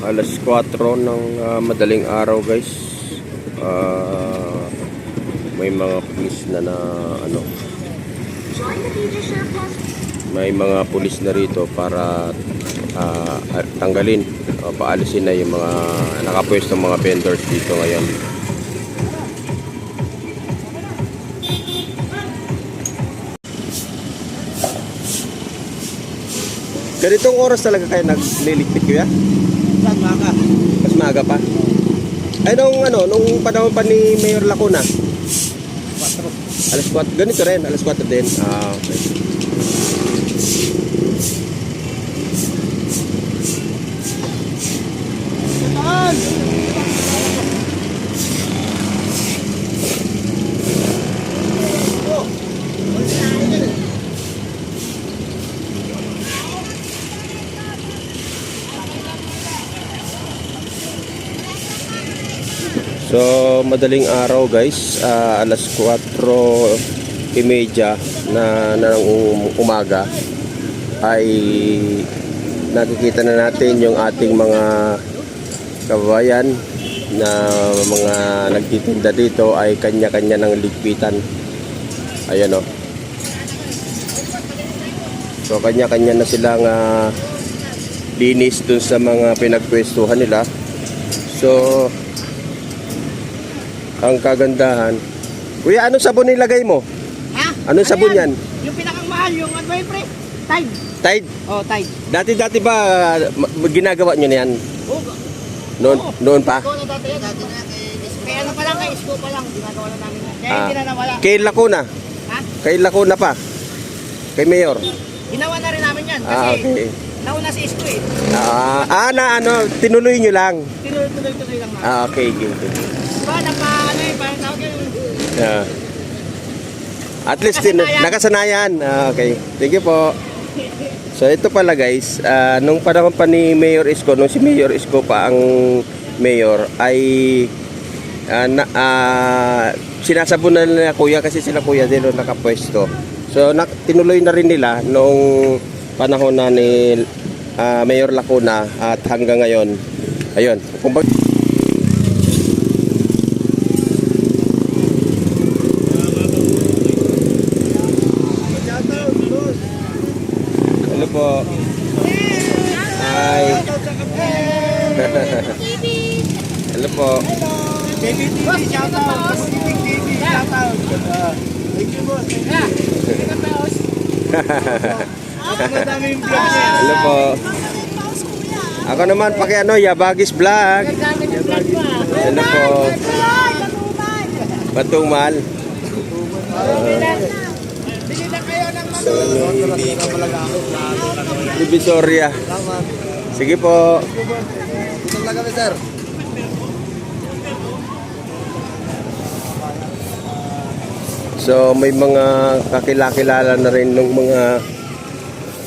alas 4 ng ah, madaling araw guys. Ah, may mga pulis na na ano, may mga pulis na rito para at tanggalin o paalisin na yung mga nakapwesto mga vendors dito ngayon. Ganitong oras talaga kayo nagliligpit kuya? Saan maka? Mas maaga pa. Ay, nung ano, nung panahon pa ni Mayor Lacuna, 4. alas 4, ganito rin, alas 4 din. Ah, okay. So, madaling araw guys, ah, alas 4.30 na, na ng um- umaga ay nakikita na natin yung ating mga kababayan na mga nagtitinda dito ay kanya-kanya ng ligpitan. Ayan o. So, kanya-kanya na silang ah, linis dun sa mga pinagpwestuhan nila. So, ang kagandahan. Kuya, anong sabon nilagay mo? Ha? Anong sabon yan? Yung pinakang mahal, yung ano yun, pre? Tide. Tide. Oh, Tide. Dati-dati ba ma- ginagawa nyo na yan? Oh, Noon, noon pa? na dati yan. Dati na kay Kaya ano pa lang, kay Isko pa lang. Ginagawa na namin yan. Kaya Ah. hindi na nawala. Kay Lacuna. Ha? Kay Lacuna pa. Kay Mayor. Ginawa na rin namin yan. Kasi Ah, okay. Nauna si Isko eh. Ah, ah, na ano, tinuloy nyo lang. Tinuloy-tuloy-tuloy lang namin. Ah, okay, okay. okay. Diba, napa, ano eh, parang tawag yun. Ah. At least tin- Nakasanayan. nakasanayan. Ah, okay. Thank you po. So ito pala guys, ah, nung panahon pa ni Mayor Isko, nung si Mayor Isko pa ang mayor ay ah, na, ah, sinasabon na nila kuya kasi sila kuya din ang nakapwesto. So nak, tinuloy na rin nila nung panahon na ni ah, Mayor Lacuna at hanggang ngayon. Ayun, kumbaga Hello po. Hi. Hello po. Baby TV, shout out. Baby TV, shout out. Thank you, boss. Yung vlog niya. Hello po. Ako naman paki ano, Yabagis Vlog. Hello po. Batumal. Ng mga Divisoria. Sige po. So may mga kakilakilala na rin ng mga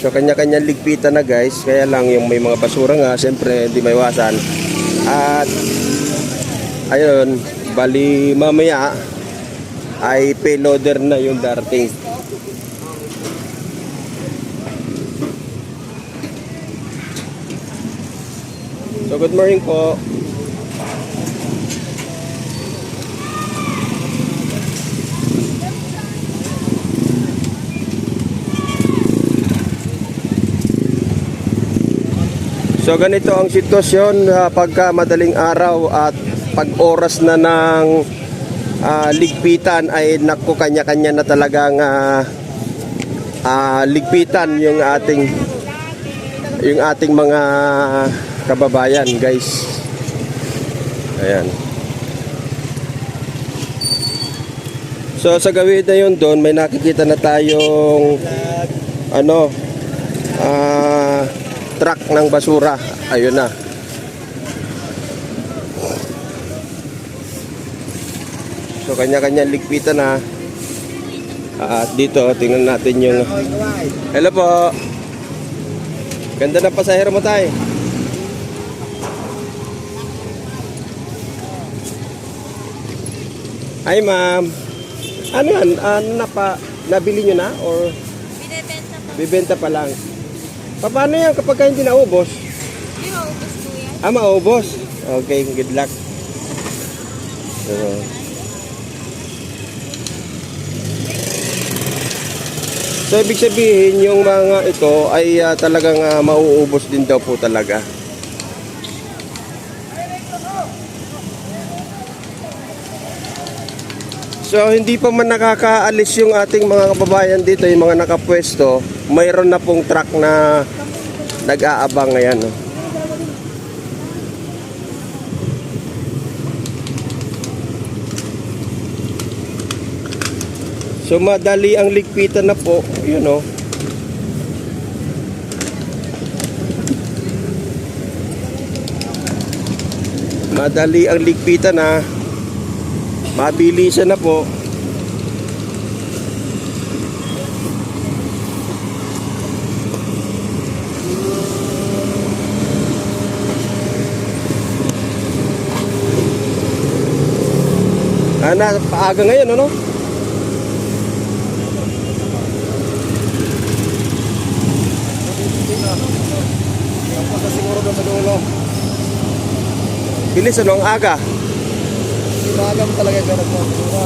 So kanya-kanya ligpitan na guys. Kaya lang yung may mga basura nga Siyempre hindi may iwasan At Ayun Bali mamaya Ay payloader na yung darating. So good morning po So ganito ang sitwasyon ah, pagka madaling araw at pag oras na ng ah, ligpitan ay naku kanya-kanya na talagang ah, ah, ligpitan yung ating yung ating mga kababayan guys. Ayan. So sa gawin na yun doon may nakikita na tayong ano ah truck ng basura. Ayun na. So kanya-kanya ligpitan na. At dito tingnan natin yung Hello po. Ganda ng pasahero mo tayo. Hi ma'am. Ano yan? Ano na pa? Nabili nyo na? Or Binibenta pa. bibenta pa lang? Pa- Paano yan kapag ka hindi naubos? Di ba ubos po yan? Ah, maubos. Okay, good luck. So, so ibig sabihin, yung mga ito ay ah, talagang ah, mauubos din daw po talaga. So hindi pa man nakakaalis yung ating mga kababayan dito, yung mga nakapwesto, mayroon na pong truck na nag-aabang ngayon. No? So madali ang ligpitan na po, yun o. Madali ang ligpitan na. Mabilisan na po. Ah, na, paaga ngayon, ano? Tapos na siguro doon sa dulo. Bilis, ano? Ang aga. Na alam talaga yung mo. Siguro.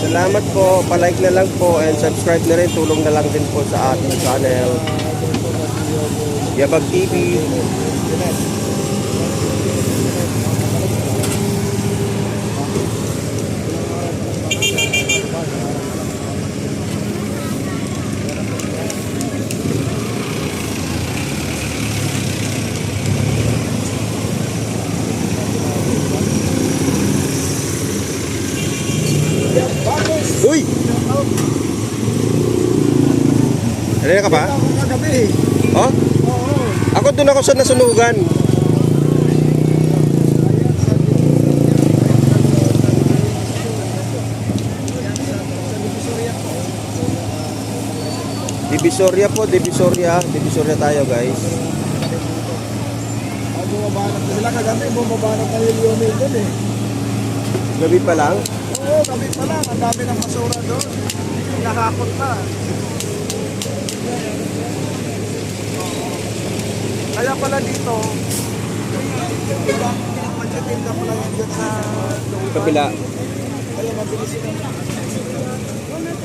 Salamat po. Palike na lang po and subscribe na rin. Tulong na lang din po sa ating channel. Yabag TV. Uy! Ano ka? Ako kagabi. Oh? Ako doon ako sa nasunugan. Divisoria po, Divisoria. Divisoria tayo guys. Ang bumaba na sila kagabi. Bumaba na yung doon eh. Gabi pa lang. Oo, gabi pa lang. Ang dami ng basura doon. Nakakot pa. Kaya pala dito, iba, magtitinda pala dyan sa Kabila. Kaya mabilis yun.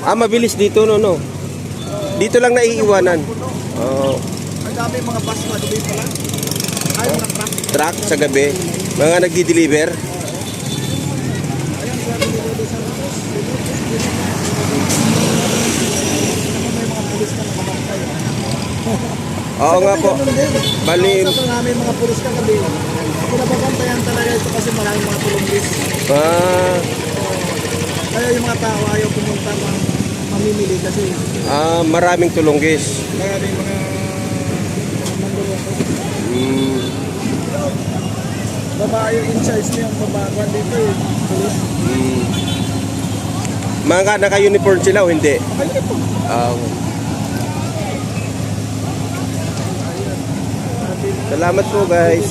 Ah, mabilis dito, no, no. Dito lang naiiwanan. Oh, Ang dami mga bus na gabi pa lang. Ay, mga truck. truck sa gabi. Mga nagdi-deliver. Ayan, sabi nila doon sa may mga pulis ka nakabantay. Oo nga po. Bali, Sa marami mga pulis ka gabi. Pinababantayan talaga ito kasi maraming mga tulungis. ah, Kaya yung mga tao ayaw pumunta ng mamimili kasi ah, maraming tulunggis. maraming mga. Mm, Babae yung in charge niya, yung babae dito eh. Pulis. mm. Mga naka-uniform sila o hindi? Ito. Ah, salamat po guys.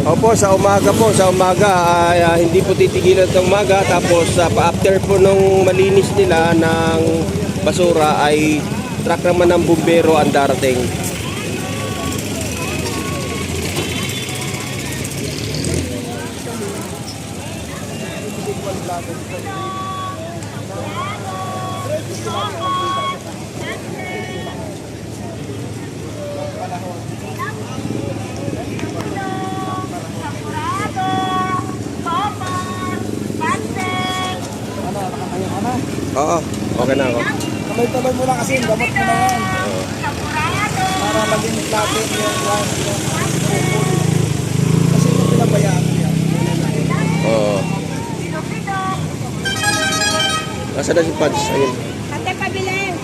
Opo, sa umaga po, sa umaga, ay, ah, hindi po titigilan ng umaga. Tapos sa after po nung malinis nila ng basura ay truck naman ng bumbero ang darating. Sakurado, Popon, Pansek, Ano, nakakaya ka na. Oo, okay na ako. Tuloy-tuloy mo lang kasi, gamot mo na yan. Sakurado, Para maging natin yung pupul. Kasi kung pinabayaan mo yan, Oo. Nasaan na si Pads? Ayun. Ate Pabiling.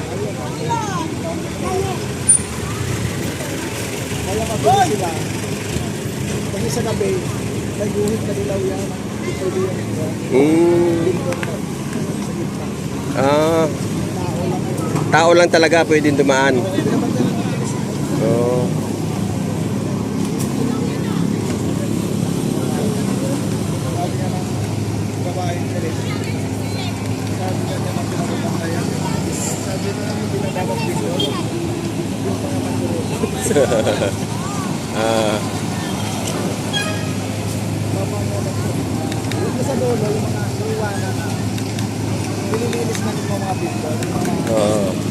kaya mabili sila. Kasi sa gabi, may guhit na dilaw yan. Hindi pwede yan. Mm. Ah. Tao lang talaga pwedeng dumaan. Oh. ah. Mama mo? Nililinis na mga mga oo.